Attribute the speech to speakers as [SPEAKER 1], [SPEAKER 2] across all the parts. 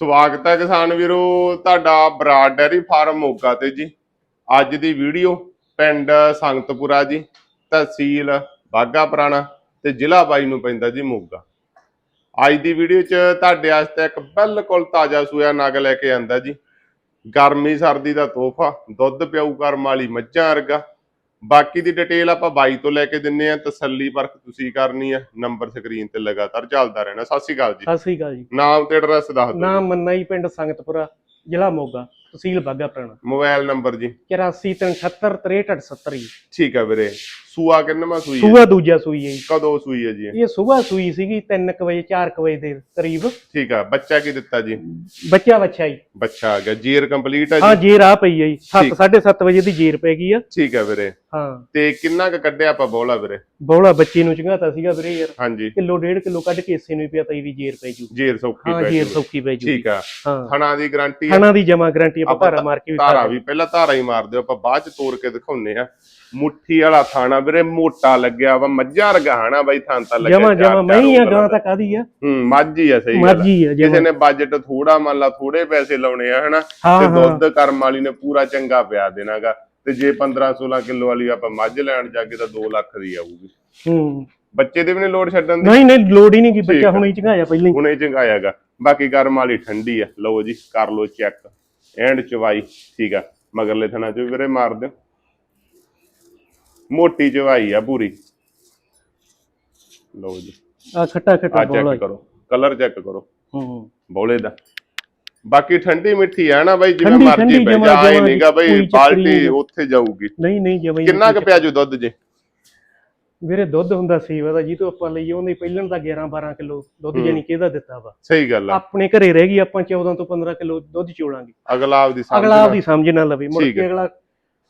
[SPEAKER 1] ਸਵਾਗਤ ਹੈ ਕਿਸਾਨ ਵੀਰੋ, ਤੁਹਾਡਾ ਬਰਾਡ ਡੈਰੀ ਫਾਰਮ ਮੋਗਾ ਤੇ ਜੀ। ਅੱਜ ਦੀ ਵੀਡੀਓ ਪਿੰਡ ਸੰਗਤਪੁਰਾ ਜੀ, ਤਹਿਸੀਲ ਬਾਗਾ ਪੁਰਾਣਾ ਤੇ ਜ਼ਿਲ੍ਹਾ ਬਾਈ ਨੂੰ ਪੈਂਦਾ ਜੀ ਮੋਗਾ। ਅੱਜ ਦੀ ਵੀਡੀਓ 'ਚ ਤੁਹਾਡੇ ਵਾਸਤੇ ਇੱਕ ਬਿਲਕੁਲ ਤਾਜ਼ਾ ਸੂਆ ਨਗ ਲੈ ਕੇ ਆਂਦਾ ਜੀ। ਗਰਮੀ, ਸਰਦੀ ਦਾ ਤੋਹਫਾ, ਦੁੱਧ ਪਿਆਊ ਕਰਮ ਵਾਲੀ ਮੱਝਾਂ ਵਰਗਾ। ਬਾਕੀ ਦੀ ਡਿਟੇਲ ਆਪਾਂ ਬਾਈ ਤੋਂ ਲੈ ਕੇ ਦਿੰਨੇ ਆ ਤਸੱਲੀ ਪਰਖ ਤੁਸੀਂ ਕਰਨੀ ਆ ਨੰਬਰ ਸਕਰੀਨ ਤੇ ਲਗਾਤਾਰ ਚੱਲਦਾ ਰਹਿਣਾ। ਸਤਿ ਸ਼੍ਰੀ ਅਕਾਲ ਜੀ।
[SPEAKER 2] ਸਤਿ ਸ੍ਰੀ ਅਕਾਲ ਜੀ।
[SPEAKER 1] ਨਾਮ ਤੇ ਐਡਰੈਸ ਦੱਸ ਦਿਓ।
[SPEAKER 2] ਨਾਮ ਮੰਨਾ ਜੀ ਪਿੰਡ ਸੰਗਤਪੁਰਾ ਜ਼ਿਲ੍ਹਾ ਮੋਗਾ। ਤਹਿਸੀਲ ਬਾਗਾ ਪੁਰਾਣਾ।
[SPEAKER 1] Mobile number ji.
[SPEAKER 2] 8437636870 ਜੀ
[SPEAKER 1] ਠੀਕ ਹੈ ਵੀਰੇ। ਸੂਆ ਕਿੰਨਵਾਂ ਸੂਈ ਹੈ?
[SPEAKER 2] ਸੂਆ ਦੂਜਾ ਸੂਈ ਹੈ ਜੀ।
[SPEAKER 1] ਕਦੋਂ ਸੂਈ ਹੈ ਜੀ ਇਹ?
[SPEAKER 2] ਇਹ ਸਵੇਰ ਸੂਈ ਸੀਗੀ 3:00 ਵਜੇ 4:00 ਵਜੇ ਦੇ ਕਰੀਬ।
[SPEAKER 1] ਠੀਕ ਹੈ ਬੱਚਾ ਕੀ ਦਿੱਤਾ ਜੀ?
[SPEAKER 2] ਬੱਚਾ ਬੱਚਾ ਜੀ।
[SPEAKER 1] ਬੱਚਾ ਆ ਗਿਆ। ਜੀਰ ਕੰਪਲੀਟ ਹੈ
[SPEAKER 2] ਹਾਂ
[SPEAKER 1] ਜੀ
[SPEAKER 2] ਜੇਰ ਆ ਪਈ ਹੈ ਜੀ।
[SPEAKER 1] ਠੀਕ।
[SPEAKER 2] 7 7:30 ਵਜੇ ਦੀ ਜੇਰ ਪੈ ਗਈ ਆ।
[SPEAKER 1] ਠੀਕ ਹੈ ਵੀਰੇ।
[SPEAKER 2] ਹਾਂ।
[SPEAKER 1] ਤੇ ਕਿੰਨਾ ਕੁ ਕੱਢਿਆ ਆਪਾਂ ਬੋਲਾ ਵੀਰੇ?
[SPEAKER 2] ਬੋਲਾ ਬੱਚੀ ਨੂੰ ਚੰਗਾਤਾ ਸੀਗਾ ਵੀਰੇ ਯਾਰ।
[SPEAKER 1] ਹਾਂਜੀ।
[SPEAKER 2] ਕਿਲੋ ਡੇਢ ਕਿਲੋ ਕੱਢ ਕੇ ਇਸੇ ਨੂੰ ਹੀ ਪਿਆ ਤਾਂ ਇਹਦੀ ਜੇਰ ਪੈ ਜੂ।
[SPEAKER 1] ਜੀਰ ਸੌਖੀ
[SPEAKER 2] ਹਾਂ
[SPEAKER 1] ਪੈ
[SPEAKER 2] ਜੇਰ
[SPEAKER 1] ਜੂ।
[SPEAKER 2] ਸੌਖੀ ਪੈ ਜੂ।
[SPEAKER 1] ਠੀਕ ਆ।
[SPEAKER 2] ਹਾਂ।
[SPEAKER 1] ਥਣਾ ਦੀ ਗਾਰੰਟੀ
[SPEAKER 2] ਖਾਣਾ ਦੀ ਜਮਾ ਗਾਰੰਟੀ ਆਪਾਂ
[SPEAKER 1] ਆਪਾਂ
[SPEAKER 2] ਧਾਰਾ ਮਾਰ ਕੇ ਵੀ
[SPEAKER 1] ਧਾਰਾ ਵੀ ਪਹਿਲਾਂ ਧਾਰਾ ਹੀ ਮਾਰ ਦਿਓ ਆਪਾਂ ਬਾਅਦ ਚ ਤੋੜ ਕੇ ਦਿਖਾਉਨੇ ਆ ਮੁੱਠੀ ਵਾਲਾ ਥਾਣਾ ਵੀਰੇ ਮੋਟਾ ਲੱਗਿਆ ਵਾ ਮੱਝਾਂ ਹਨਾ ਬਾਈ ਥਾਂ ਤਾਂ ਲੱਗਿਆ
[SPEAKER 2] ਜਮਾ ਜਮਾ
[SPEAKER 1] ਚਾਰ
[SPEAKER 2] ਮੈਂ ਹੀ ਆ ਗਾਂ। ਤਾਂ ਕਾਦੀ ਆ?
[SPEAKER 1] ਹੂੰ ਮੱਝ ਹੀ ਆ ਸਹੀ ਗੱਲ ਕਿਸੇ ਨੇ ਬਜਟ ਥੋੜਾ ਮੰਨ ਲਾ ਥੋੜੇ ਪੈਸੇ ਲਾਉਣੇ ਆ ਹਨਾ ਤੇ ਦੁੱਧ ਕਰਮ ਵਾਲੀ ਨੇ ਪੂਰਾ ਚੰਗਾ ਪਿਆ ਦੇਣਾਗਾ। ਤੇ ਜੇ 15 16 ਕਿਲੋ ਵਾਲੀ ਆਪਾਂ ਮੱਝ ਲੈਣ ਜਾਗੇ ਤਾਂ 2 ਲੱਖ ਦੀ ਆਊਗੀ।
[SPEAKER 2] ਹੂੰ।
[SPEAKER 1] ਬੱਚੇ ਦੇ ਵੀ ਨੇ ਲੋਡ ਛੱਡਣ ਦੀ?
[SPEAKER 2] ਨਹੀਂ ਨਹੀਂ ਲੋੜ ਹੀ ਨਹੀਂ ਕਿ ਬੱਚਾ। ਹੁਣੇ ਚੰਗਾਇਆ ਪਹਿਲਾਂ ਹੀ।
[SPEAKER 1] ਹੁਣੇ ਚੰਗਾਇਆਗਾ। ਬਾਕੀ ਕਰਮ ਵਾਲੀ ਠੰਡੀ ਆ। ਲਓ ਜੀ ਕਰ ਲਓ ਚੈੱਕ ਐਂਡ ਚਵਾਈ ਠੀਕ ਆ ਮਗਰਲੇ ਥਣਾ ਚ ਵੀਰੇ ਮਾਰ ਦਿਓ। ਮੋਟੀ ਚਵਾਈ ਆ ਪੂਰੀ। ਲਓ ਜੀ।
[SPEAKER 2] ਆ ਖੱਟਾ ਖੱਟਾ
[SPEAKER 1] ਆ
[SPEAKER 2] ਬੋਲਾ
[SPEAKER 1] ਚੈੱਕ ਕਰੋ। ਕਲਰ ਚੈੱਕ ਕਰੋ।
[SPEAKER 2] ਹੂੰ
[SPEAKER 1] ਬੋਲੇ ਦਾ। ਬਾਕੀ ਠੰਡੀ ਮਿੱਠੀ ਆ ਨਾ ਬਾਈ ਜਿਵੇਂ
[SPEAKER 2] ਠੰਡੀ-
[SPEAKER 1] ਮਰਜ਼ੀ
[SPEAKER 2] ਠੰਡੀ
[SPEAKER 1] ਪੈ
[SPEAKER 2] ਜਮਾਂ-
[SPEAKER 1] ਜਾ ਆਏ
[SPEAKER 2] ਜਮਾਂ
[SPEAKER 1] ਨਹੀਂਗਾ ਬਈ
[SPEAKER 2] ਕੋਈ ਚੱਕਰ
[SPEAKER 1] ਬਾਲਟੀ
[SPEAKER 2] ਨਹੀਂ।
[SPEAKER 1] ਉੱਥੇ ਜਾਊਗੀ।
[SPEAKER 2] ਨਹੀਂ ਨਹੀਂ ਜਮਾਈ
[SPEAKER 1] ਕਿੰਨਾ ਕੁ ਪਿਆ ਜੂ ਦੁੱਧ ਜੇ?
[SPEAKER 2] ਵੀਰੇ ਦੁੱਧ ਹੁੰਦਾ ਸੇਵਾ ਦਾ ਜੀ ਤੋਂ ਆਪਾਂ ਲਈ ਉਹਨੇ ਪਹਿਲਾਂ ਦਾ 11 12 ਕਿਲੋ ਦੁੱਧ। ਜਾਨੀ ਕਿਹਦਾ ਦਿੱਤਾ ਵਾ।
[SPEAKER 1] ਸਹੀ ਗੱਲ ਆ।
[SPEAKER 2] ਆਪਣੇ ਘਰੇ ਰਹਿ ਗਈ ਆਪਾਂ 14 ਤੋਂ 15 ਕਿਲੋ ਦੁੱਧ ਚੋਲਾਂਗੇ।
[SPEAKER 1] ਅਗਲਾ ਆਪਦੀ ਸਮਝ
[SPEAKER 2] ਅਗਲਾ ਆਪਦੀ ਸਮਝ ਨਾ ਲਵੇ। ਮੁੜ ਕੇ। ਅਗਲਾ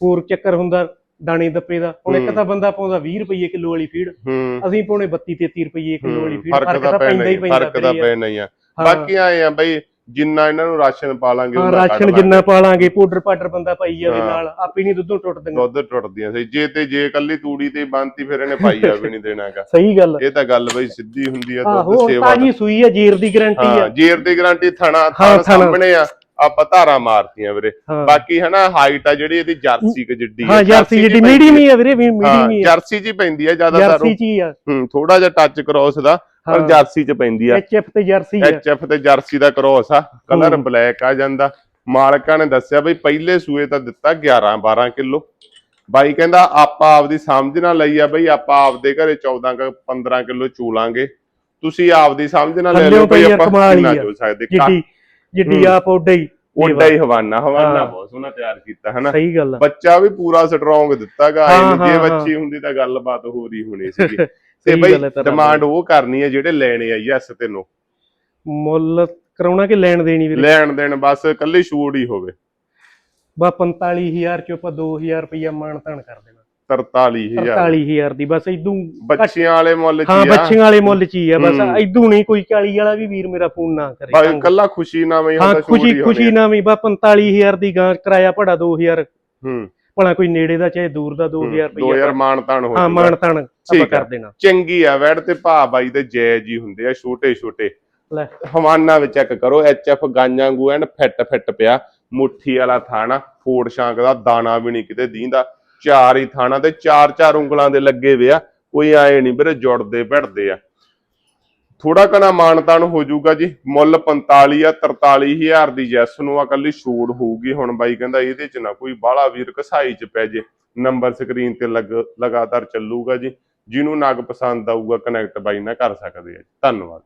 [SPEAKER 2] ਹੋਰ ਚੱਕਰ ਹੁੰਦਾ ਦਾਣੇ ਦੱਪੇ ਦਾ। ਹੁਣ ਇੱਕ। ਤਾਂ ਬੰਦਾ ਪਾਉਂਦਾ 20 ਰੁਪਏ ਕਿਲੋ ਵਾਲੀ ਫੀਡ ਅਸੀਂ ਪਾਉਣੇ 32 33 ਰੁਪਏ ਕਿਲੋ ਵਾਲੀ ਫੀਡ
[SPEAKER 1] ਫ਼ਰਕ ਤਾਂ ਪੈਣਾ ਹੀ
[SPEAKER 2] ਪੈਂਦਾ
[SPEAKER 1] ਫ਼ਰਕ ਤਾਂ ਪੈਣਾ ਹੀ ਆ। ਬਾਕੀ ਆਏ ਆ ਬਈ ਜਿੰਨਾ ਇਹਨਾਂ ਨੂੰ ਰਾਸ਼ਨ ਪਾ ਲਾਂਗੇ
[SPEAKER 2] ਹਾਂ ਰਾਸ਼ਨ
[SPEAKER 1] ਲਾਂਗੇ।
[SPEAKER 2] ਜਿੰਨਾ ਪਾਲਾਂਗੇ ਪਾਊਡਰ ਪਾਡਰ ਬੰਦਾ ਪਾਈ ਜਾਵੇ
[SPEAKER 1] ਹਾਂ।
[SPEAKER 2] ਨਾਲ ਆਪੇ ਨਹੀਂ ਦੁੱਧੋਂ ਟੁੱਟਦੀਆਂ।
[SPEAKER 1] ਦੁੱਧ ਟੁੱਟਦੀਆਂ ਸੀ ਜੇ ਤੇ ਜੇ ਕੱਲੀ ਤੂੜੀ ਤੇ ਬੰਨਤੀ ਫਿਰ ਇਹਨੇ ਪਾਈਆ ਵੀ ਨਹੀਂ ਦੇਣਾਗਾ
[SPEAKER 2] ਸਹੀ ਗੱਲ
[SPEAKER 1] ਇਹ ਤਾਂ ਗੱਲ ਬਈ ਸਿੱਧੀ ਹੁੰਦੀ ਆ ਦੁੱਧ ਸੇਵਾ
[SPEAKER 2] ਤਾਜੀ ਸੂਈ ਆ ਜੀਰ ਦੀ ਗਾਰੰਟੀ
[SPEAKER 1] ਹਾਂ
[SPEAKER 2] ਆ
[SPEAKER 1] ਜੇਰ ਦੀ ਗਾਰੰਟੀ ਥਣਾ
[SPEAKER 2] ਹਾਂ,
[SPEAKER 1] ਥਣ
[SPEAKER 2] ਥਣਾ।
[SPEAKER 1] ਸਾਹਮਣੇ ਆ ਆਪਾਂ ਧਾਰਾਂ ਮਾਰਤੀਆਂ ਵੀਰੇ।
[SPEAKER 2] ਹਾਂ।
[SPEAKER 1] ਬਾਕੀ ਹਨਾ ਹਾਈਟ ਆ ਜਿਹੜੀ ਇਹਦੀ ਜਰਸੀ ਕ ਜਿੱਡੀ
[SPEAKER 2] ਹਾਂ ਜਰਸੀ ਜਿਹੜੀ ਮੀਡੀਅਮ ਹੀ ਆ ਵੀਰੇ ਮੀਡੀਅਮ
[SPEAKER 1] ਹਾਂ
[SPEAKER 2] ਹੀ ਆ।
[SPEAKER 1] ਜਰਸੀ ਜੀ ਪੈਂਦੀ ਆ ਜ਼ਿਆਦਾਤਰ।
[SPEAKER 2] ਜਰਸੀ ਹੀ ਆ।
[SPEAKER 1] ਹੂੰ ਥੋੜਾ ਜਿਹਾ ਟੱਚ ਕ੍ਰੋਸ ਦਾ। ਪਰ। ਜਰਸੀ ਚ ਪੈਂਦੀ ਆ।
[SPEAKER 2] ਐਚਐਫ ਤੇ ਜਰਸੀ ਆ।
[SPEAKER 1] ਐਚਐਫ ਤੇ ਜਰਸੀ ਦਾ ਕ੍ਰੋਸ ਆ। ਕਲਰ। ਬਲੈਕ ਆ ਜਾਂਦਾ। ਮਾਲਕਾਂ ਨੇ ਦੱਸਿਆ ਬਈ ਪਹਿਲੇ ਸੂਏ ਤਾਂ ਦਿੱਤਾ 11 12 ਕਿਲੋ। ਬਾਈ ਕਹਿੰਦਾ ਆਪਾਂ ਆਪਦੀ ਸਮਝ ਨਾਲ ਲਈ ਆ ਬਈ ਆਪਾਂ ਆਪਦੇ ਘਰੇ 14 ਕ 15 ਕਿਲੋ ਚੂਲਾਂਗੇ। ਤੁਸੀਂ ਆਪਦੀ ਸਮਝ ਨਾਲ ਲੈ ਲਓ ਬਈ ਆਪਾਂ ਕਿੰਨਾ
[SPEAKER 2] ਆ।
[SPEAKER 1] ਚੋ ਸਕਦੇ
[SPEAKER 2] ਜਿੱਡੀ ਜਿੱਡੀ। ਆਪ ਓਡਾ ਹੀ।
[SPEAKER 1] ਓਡਾ ਹੀ ਹਵਾਨਾ ਹਵਾਨਾ। ਬਹੁਤ ਸੋਹਣਾ ਤਿਆਰ ਕੀਤਾ ਹਨਾ?
[SPEAKER 2] ਸਹੀ ਗੱਲ
[SPEAKER 1] ਬੱਚਾ ਵੀ ਪੂਰਾ ਸਟਰੋਂਗ ਦਿੱਤਾਗਾ। ਜੇ ਬੱਚੀ ਹੁੰਦੀ ਤਾਂ ਗੱਲਬਾਤ ਹੋਰ ਹੀ ਹੋਣੀ ਸੀਗੀ। ਤੇ ਬਈ
[SPEAKER 2] ਹੈ
[SPEAKER 1] ਡਿਮਾਂਡ ਉਹ ਕਰਨੀ ਹੈ ਜਿਹੜੇ ਲੈਣੇ ਆ ਯੈਸ ਤੇ ਨੋ।
[SPEAKER 2] ਮੁੱਲ ਕਰਾਉਣਾ ਕਿ ਲੈਣ ਦੇਣੀ ਵੀਰੇ?
[SPEAKER 1] ਲੈਣ ਦੇਣ ਬਸ ਕੱਲੀ ਛੂਟ ਹੀ ਹੋਵੇ।
[SPEAKER 2] ਬਾ 45000 ਚੋਂ ਆਪਾਂ 2000 ਰੁਪਇਆ ਮਾਣ ਤਾਣ ਕਰ ਦੇਣਾ।
[SPEAKER 1] 43000
[SPEAKER 2] 45000 ਦੀ ਬਸ ਇਦੋਂ
[SPEAKER 1] ਬੱਚਿਆਂ ਵਾਲੇ ਮੁੱਲ ਚ
[SPEAKER 2] ਹਾਂ
[SPEAKER 1] ਹੀ
[SPEAKER 2] ਬੱਚਿਆਂ ਵਾਲੇ ਮੁੱਲ ਚ ਹੀ ਆ ਬਸ
[SPEAKER 1] ਹੂੰ।
[SPEAKER 2] ਇਦੋਂ ਨਹੀਂ ਕੋਈ 40 ਵਾਲਾ ਵੀ ਵੀਰ ਮੇਰਾ ਫੋਨ ਨਾ ਕਰੇ।
[SPEAKER 1] ਬਸ ਕੱਲਾ ਖੁਸ਼ੀ ਨਾਲ ਹੀ
[SPEAKER 2] ਹਾਂ
[SPEAKER 1] ਹੁੰਦਾ
[SPEAKER 2] ਖੁਸ਼ੀ ਖੁਸ਼ੀ ਨਾ ਵੀ ਬਾ 45000 ਦੀ ਗਾਂ ਕਿਰਾਇਆ ਭੜਾ 2000
[SPEAKER 1] ਹੂੰ।
[SPEAKER 2] ਭਲਾ ਕੋਈ ਨੇੜੇ ਦਾ ਚਾਹੇ ਦੂਰ ਦਾ 2000 ਰੁਪਇਆ
[SPEAKER 1] 2000 ਮਾਨ ਤਾਨ ਹੋ
[SPEAKER 2] ਹਾਂ ਤਾਣ ਆਪਾਂ। ਕਰ ਦੇਣਾ।
[SPEAKER 1] ਚੰਗੀ ਆ ਵੈੜ ਤੇ ਭਾ ਬਾਈ ਦੇ ਜਾਇਜ਼ ਹੀ ਹੁੰਦੇ ਆ ਛੋਟੇ ਛੋਟੇ
[SPEAKER 2] ਲੈ।
[SPEAKER 1] ਹਵਾਨਾ ਵਿੱਚ ਚੈੱਕ ਕਰੋ ਐਚਐਫ ਗਾਂਜਾਂ ਗੂ ਐਨ ਫਿੱਟ ਫਿੱਟ ਪਿਆ ਮੁੱਠੀ ਵਾਲਾ ਥਾਣਾ ਫੋੜ ਸ਼ਾਂਕ ਦਾ ਦਾਣਾ ਵੀ ਨਹੀਂ ਕਿਤੇ ਦੀਂਦਾ। ਚਾਰ ਹੀ ਥਾਣਾ ਤੇ ਚਾਰ ਚਾਰ ਉਂਗਲਾਂ ਦੇ ਲੱਗੇ ਵੇ ਆ ਕੋਈ ਆਏ ਨਹੀਂ ਵੀਰੇ ਜੁੜਦੇ ਭਿੜਦੇ ਆ। ਥੋੜਾ ਕਨਾ ਮਾਨਤਾਨ ਹੋ ਜਾਊਗਾ ਜੀ। ਮੁੱਲ 45 ਆ 43000 ਦੀ ਜੈਸ ਨੂੰ ਆ, ਕੱਲੀ ਛੋੜ ਹੋਊਗੀ ਹੁਣ ਬਾਈ ਕਹਿੰਦਾ ਇਹਦੇ ਚ ਨਾ ਕੋਈ ਬਾਹਲਾ ਵੀਰ ਕਸਾਈ ਚ ਪੈ ਜੇ। ਨੰਬਰ ਸਕਰੀਨ ਤੇ ਲੱਗ, ਲਗਾਤਾਰ ਚੱਲੂਗਾ ਜੀ। ਜਿਹਨੂੰ ਨਗ ਪਸੰਦ ਆਊਗਾ ਕਨੈਕਟ ਬਾਈ ਨਾਲ ਕਰ ਸਕਦੇ ਆ ਜੀ। ਧੰਨਵਾਦ।